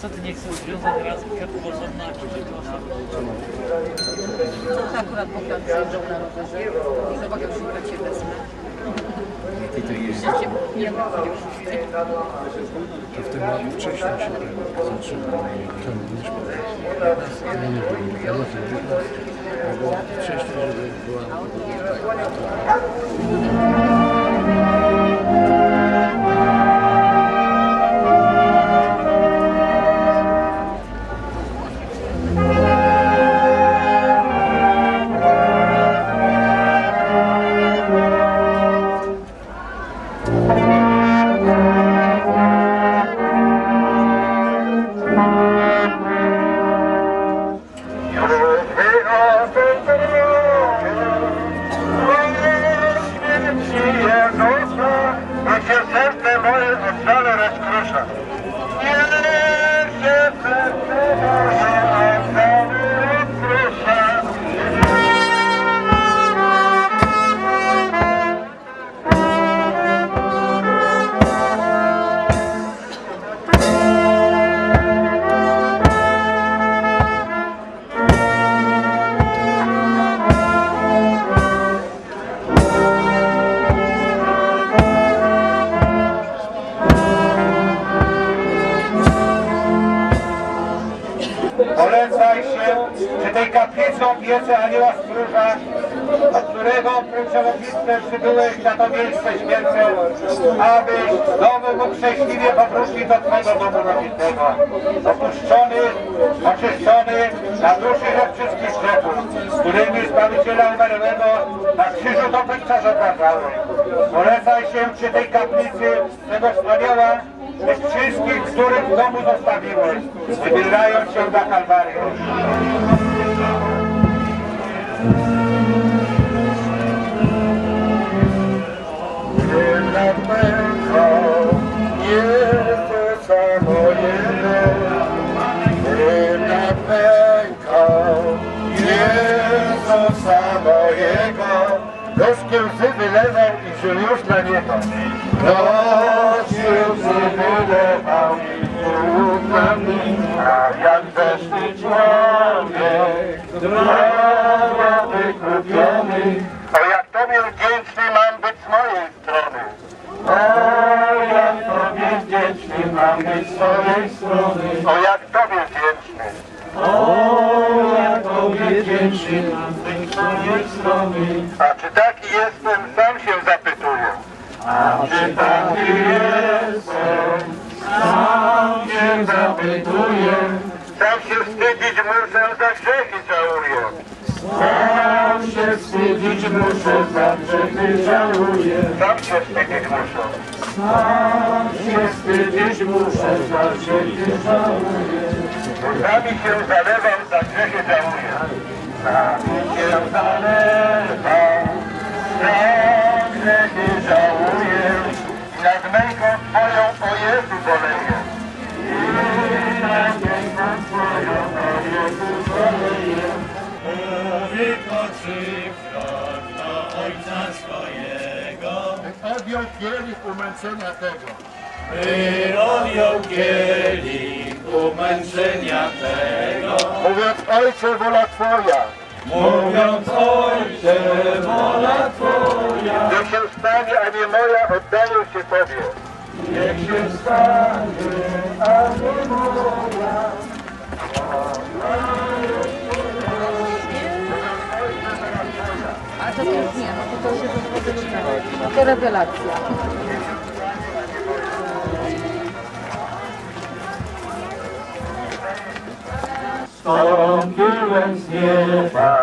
Co ty nie chcesz związać razem kwiatów osobności? Co akurat Bogdan przyjeżdżał na rowerze i zobaczył, że cię wezmę. Ty to jeździsz? Ja nie To w tym roku wcześniej się tak zaczynało. Czemu nie? Ja nie wiem, ja nie wiem. Bo wcześniej, żeby była przybyłeś na to miejsce święte, abyś znowu mógł szczęśliwie powrócić do Twojego domu rodzinnego. Opuszczony, oczyszczony na duszy ze wszystkich grzechów, którymi Zbawiciela umarłego na krzyżu do końca zapraszały. Polecaj się przy tej kaplicy tego anioła, tych wszystkich, których w domu zostawiłeś, wybierając się na Kalwarię. Nosotros se velaba y yo Dios la nieta. Nosotros. Za grzechy żałuję. Sam się wstydzić muszę. Sam się wstydzić muszę, za grzechy żałuję. Łzami się zalewam, za grzechy żałuję. Łzami się zalewam, za grzechy żałuję. Nad męką Twoją, o Jezu, boleję. I nad męką Twoją, o Jezu, boleję. Wypoczywka Odjął kielich umęczenia tego. Wyrobią kielich umęczenia tego. Mówiąc, Ojcze, wola Twoja. Mówiąc Ojcze, wola Twoja. Niech się stanie, a nie moja, oddaję się Tobie. Niech się stanie, a nie moja. Ale to już nie, no to, to się. No to rewelacja. Stąpiłem z nieba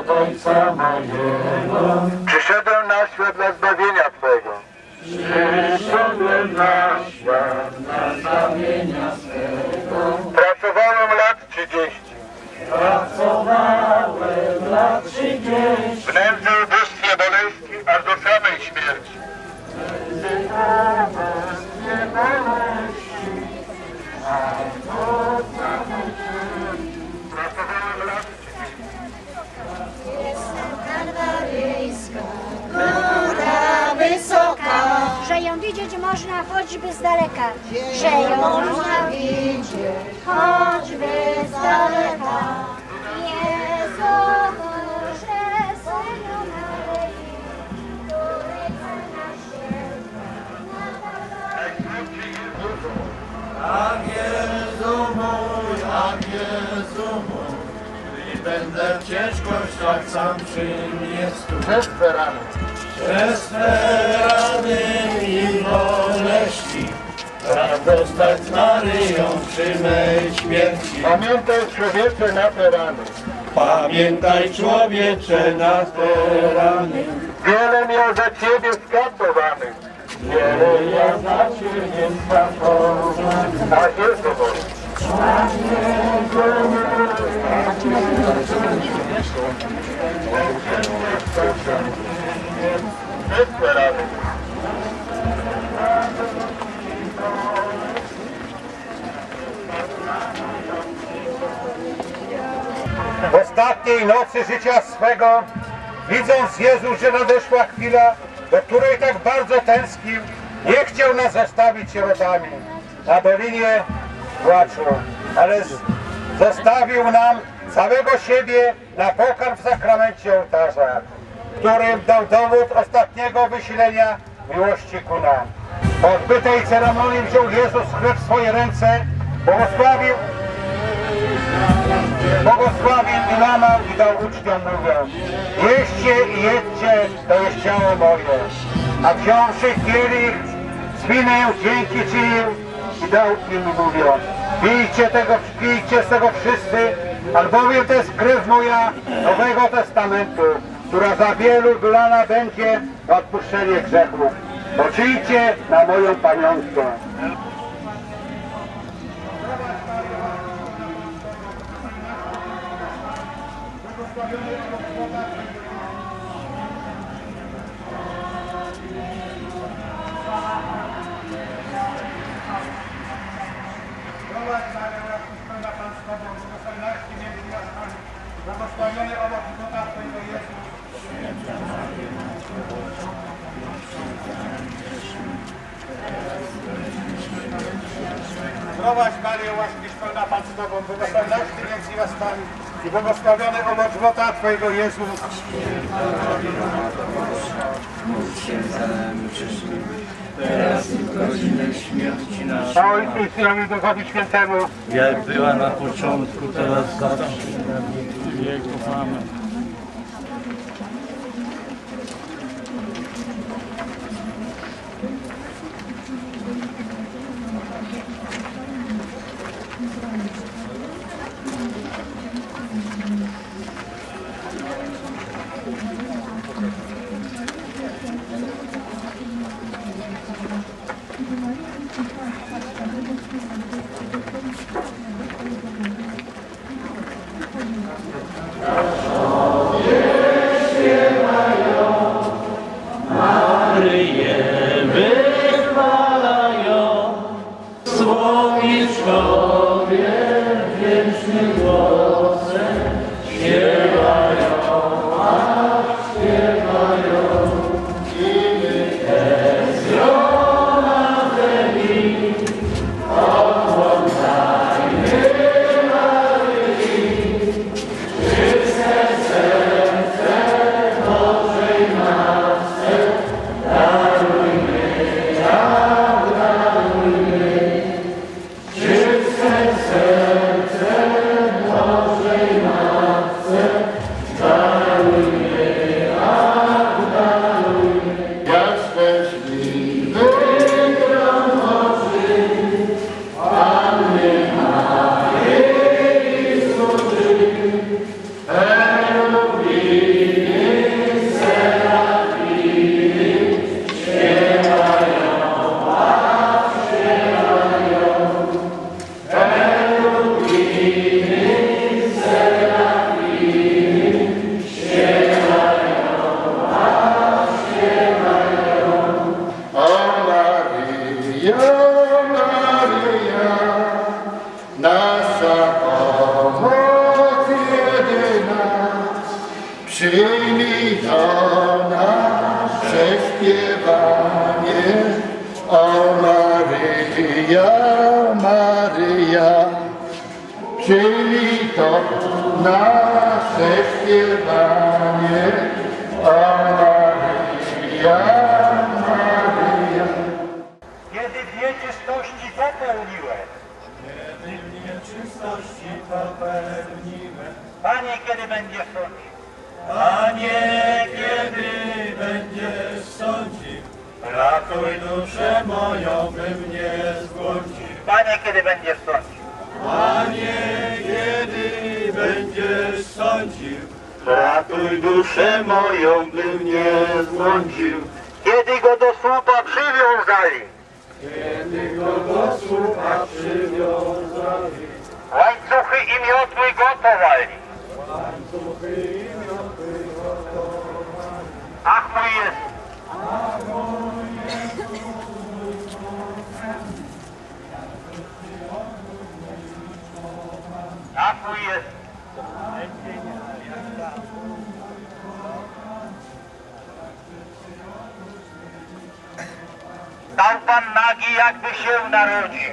od Ojca mojego. Przyszedłem na świat dla zbawienia Twego. Przyszedłem na świat dla zbawienia swego. Pracowałem lat 30. Pracowałem lat 30. W nędzy, ubóstwie, bolesti, aż do samej śmierci. Pracowałem lat 30. Jestem kalwaryjska, góra wysoka, że ją widzieć można choćby z daleka, że ją można widzieć choćby z daleka. Jezu, Boże, Synu Maryi, który na świat Tak Jezu mój, tak Jezu mój, i będę w ciężkościach sam przy mnie stół. Przez rany. Przez te radostać z Maryją przy mej śmierci. Pamiętaj człowiecze na te rany. Pamiętaj człowiecze na te rany. Wiele miał za ciebie skatowanych. Wiele ja za ciebie skatowanych. A Jezu mój. Desperado. W ostatniej nocy życia swego, widząc Jezus, że nadeszła chwila, do której tak bardzo tęsknił, nie chciał nas zostawić sierotami na dolinie płaczu, ale zostawił nam całego siebie na pokarm w sakramencie ołtarza, którym dał dowód ostatniego wysilenia miłości ku nam. Po odbytej ceremonii wziął Jezus chleb w swoje ręce, błogosławił Błogosławił i łamał i dał uczniom mówiąc Jeźdźcie i jedzcie, to jest ciało moje. A wziąwszy kielich, z winem dzięki czynił i dał im mówiąc Pijcie tego, pijcie z tego wszyscy, albowiem to jest krew moja Nowego Testamentu, która za wielu wylana będzie na odpuszczenie grzechów. Poczyjcie na moją pamiątkę. Błogosławiony owoc żywota Twojego Jezus. Zdrowaś Maryjo, łaskiś pełna Pan z Tobą, błogosławionaś Ty między łaskami i błogosławiony owoc żywota Twojego Jezus. Ojcu i Synowi i Duchowi Świętemu. Jak była na początku, teraz zawsze na wieki wieków. Amen. Amen. Nasze śpiewanie. O Maryja, Maryja. Kiedy w nieczystości popełniłem. Kiedy w nieczystości popełniłem, Panie, kiedy będziesz sądził? Panie, kiedy będziesz sądził, ratuj duszę moją, bym nie zbłądził. Panie, kiedy będziesz sądził? Panie, kiedy będziesz sądził, ratuj duszę moją, bym nie zbłądził. Kiedy go do słupa przywiązali, Kiedy go do słupa przywiązali, łańcuchy i miotły gotowali. Ach mój Jezu, ach mój Jezu. Stał Pan nagi, jakby się narodził.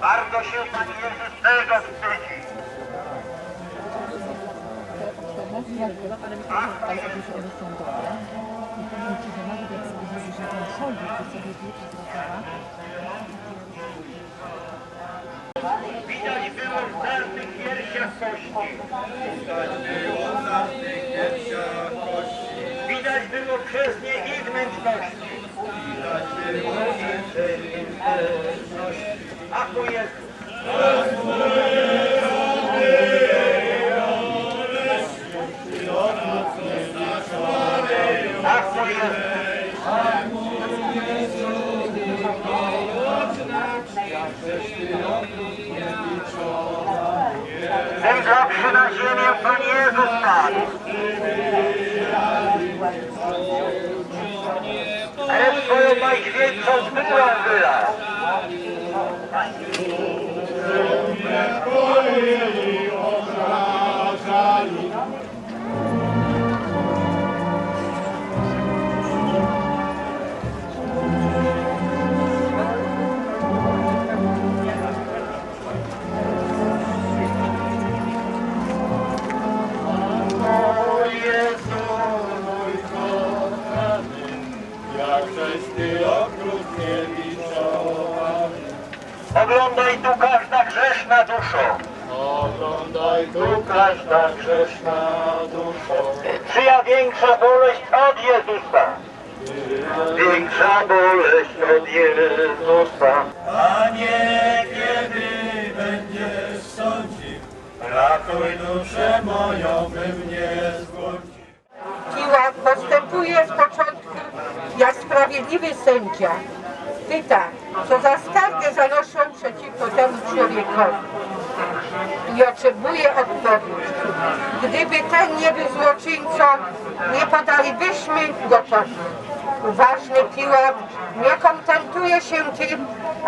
Bardzo się Pan Jezus tego wstydzi. ale oczywiście one są dobre. I Widać było przez nie ich wnętrzności. Ach mój Jezu. Ach mój Jezu. Zemdlawszy na ziemię Pan Jezus Pan. najświętszą zbytą. Grzeszna duszo. Oglądaj tu każda grzeszna duszo, Czyja większa boleść od Jezusa? Większa boleść od Jezusa. Panie, kiedy będziesz sądził, ratuj duszę moją, bym nie zbłądził. Piłat postępuje w początku jak sprawiedliwy sędzia. Pyta, co za skargę zanoszą przeciwko temu człowiekowi. I otrzymuje odpowiedź. Gdyby ten nie był złoczyńcą, nie podalibyśmy go toku. Uważny Piłat nie kontentuje się tym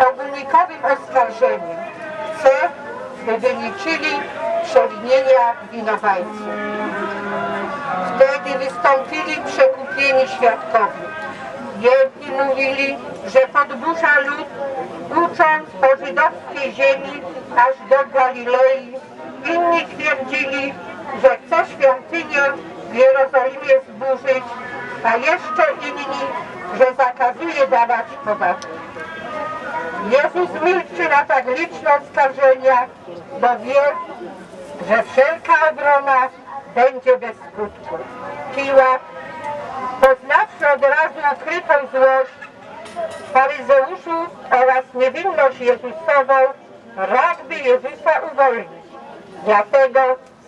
ogólnikowym oskarżeniem. Chce, by wyliczyli przewinienia winowajców. Wtedy wystąpili przekupieni świadkowie. Jedni mówili, że podburza lud, ucząc po żydowskiej ziemi aż do Galilei. Inni twierdzili, że chce świątynię w Jerozolimie zburzyć, a jeszcze inni, że zakazuje dawać podatki. Jezus milczy na tak liczne oskarżenia, bo wie, że wszelka obrona będzie bez skutku. Piłat, poznawszy od razu ukrytą złość faryzeuszów oraz niewinność Jezusową, raczby Jezusa uwolnić. Dlatego,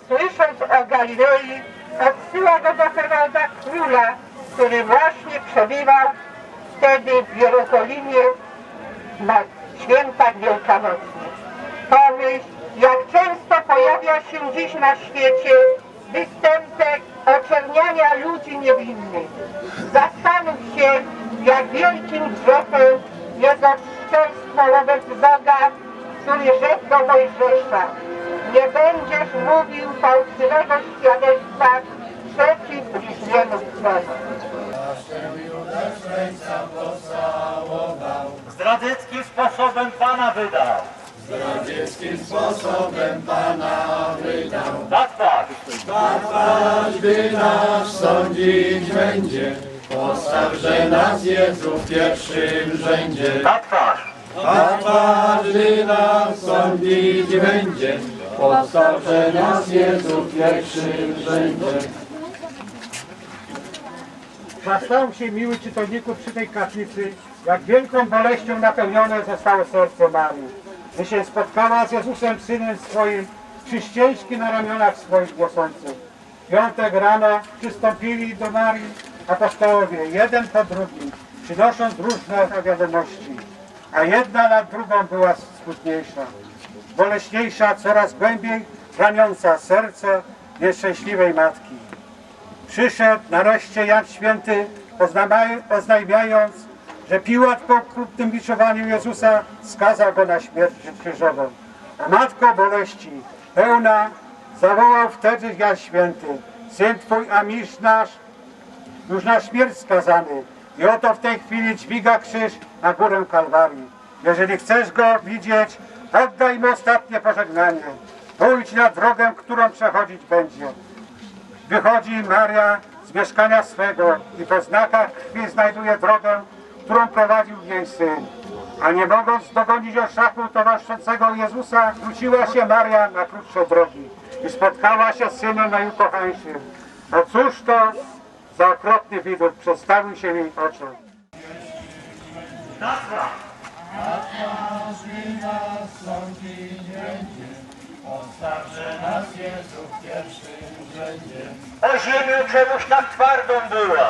słysząc o Galilei, odsyła go do Heroda króla, który właśnie przebywał wtedy w Jerozolimie na świętach wielkanocnych. Pomyśl, jak często pojawia się dziś na świecie występek oczerniania ludzi niewinnych. Zastanów się, jak wielkim grzechem jest szczerstwo wobec Boga, który rzekł do Mojżesza. Nie będziesz mówił fałszywego świadectwa przeciw bliźniemu twemu. Zdradzieckim sposobem Pana wydał. Zdradzieckim sposobem Pana wydał. Na twarz. Każdy nas sądzić będzie. Postaw, że nas Jezu w pierwszym rzędzie. Na twarz. A każdy nas sądzić będzie. Postaw, że nas Jezu w pierwszym rzędzie. Zastałem się, miły czytelniku, przy tej kaplicy, jak wielką boleścią napełnione zostało serce Marii, gdy się spotkała z Jezusem, Synem swoim, krzyścieński na ramionach swoich niosących. W piątek rano przystąpili do Marii apostołowie, jeden po drugim, przynosząc różne wiadomości, a jedna nad drugą była smutniejsza, boleśniejsza, coraz głębiej raniąca serce nieszczęśliwej matki. Przyszedł nareszcie Jan Święty, oznajmiając, że Piłat po okrutnym biczowaniu Jezusa skazał go na śmierć krzyżową. A matko boleści, pełna, zawołał wtedy Jan Święty, Syn Twój, a mistrz nasz, już na śmierć skazany. I oto w tej chwili dźwiga krzyż na górę Kalwarii. Jeżeli chcesz go widzieć, oddaj mu ostatnie pożegnanie. Pójdź na drogę, którą przechodzić będzie. Wychodzi Maria z mieszkania swego i po znakach krwi znajduje drogę, którą prowadził jej syn. A nie mogąc dogonić orszaku towarzyszącego Jezusa, wróciła się Maria na krótsze drogi i spotkała się z synem najukochańszym. A cóż to za okropny widok przedstawił się jej oczom. Na twarz. O ziemię czemuś tak twardą była,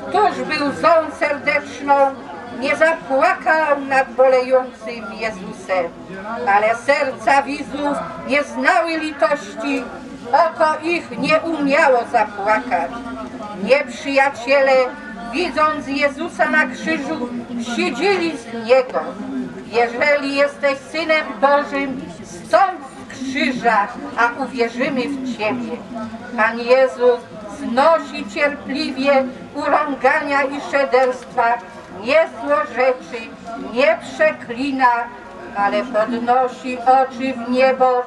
Któż był złą serdeczną, nie zapłakał nad bolejącym Jezusem, ale serca widzów nie znały litości, oko ich nie umiało zapłakać. Nieprzyjaciele, widząc Jezusa na krzyżu, siedzieli z Niego. Jeżeli jesteś Synem Bożym, stąd z krzyża, a uwierzymy w Ciebie. Pan Jezus znosi cierpliwie urągania i szyderstwa, nie złorzeczy, nie przeklina, ale podnosi oczy w niebo,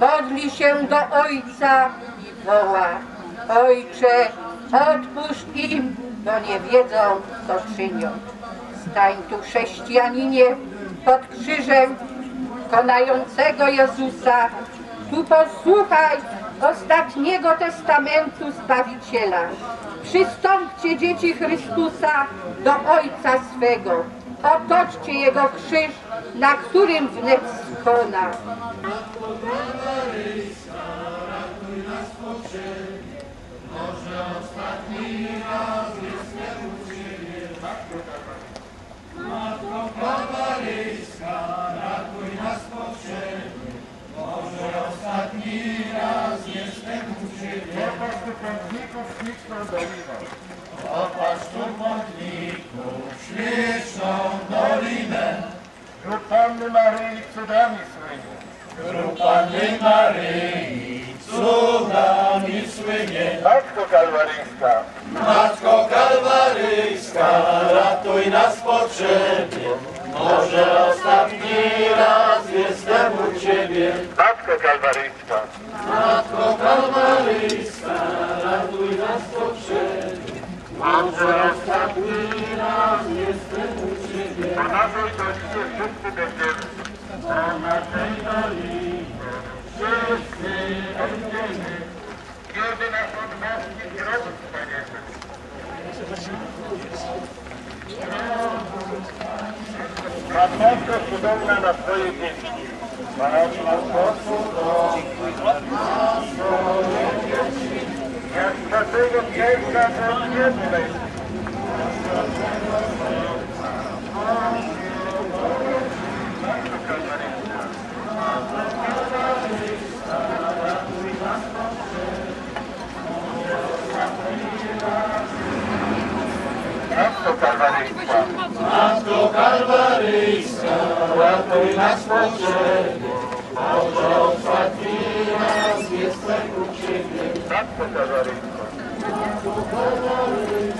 modli się do Ojca i woła. Ojcze, odpuść im, bo nie wiedzą, co czynią. Stań tu chrześcijaninie pod krzyżem konającego Jezusa. Tu posłuchaj ostatniego testamentu Zbawiciela. Przystąpcie dzieci Chrystusa do Ojca swego. Otoczcie Jego krzyż, na którym wnet skona. Lub Panny Maryi cudami słynie. Panny Maryi, cudami słynie. Matko Kalwaryjska, Matko Kalwaryjska, ratuj nas w potrzebie. Może ostatni raz jestem u Ciebie. Matko Kalwaryjska, Matko Kalwaryjska, ratuj nas w potrzebie. Może ostatni raz jestem u Ciebie. po naszej dolinie wszyscy będziemy. Na naszej dolinie wszyscy będziemy. Wierny nas od i rodu staniemy. Matko cudowna na swoje dzieci. Masz nas Jak Dlatego piękna żołnierzy. Matko Kalwaryjska, ratuj nas Boże. Ciebie. Matko Kazaryjska.